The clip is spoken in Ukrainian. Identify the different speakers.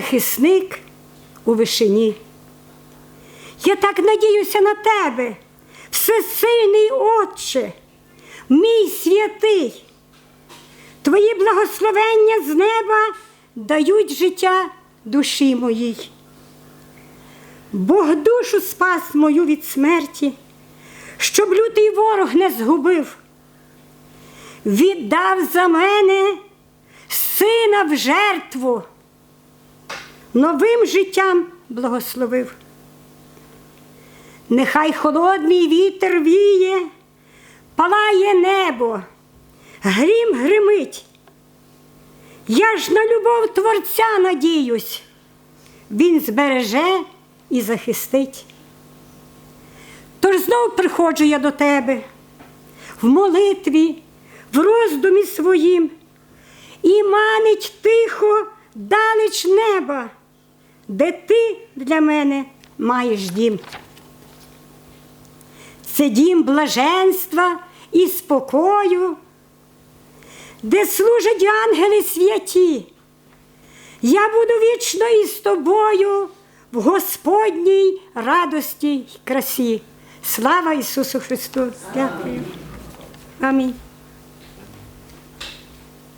Speaker 1: захисник у вишині. Я так надіюся на тебе, всесильний Отче, мій святий. Твої благословення з неба дають життя душі моїй. Бог душу спас мою від смерті, щоб лютий ворог не згубив. Віддав за мене сина в жертву, новим життям благословив. Нехай холодний вітер віє, палає небо, грім гримить. Я ж на любов Творця надіюсь, Він збереже і захистить. Тож знов приходжу я до тебе в молитві, в роздумі своїм, і манить тихо далеч неба, де ти для мене маєш дім. Це дім блаженства і спокою, де служать ангели святі. Я буду вічно із тобою в Господній радості й красі. Слава Ісусу Христу! Дякую. Амінь.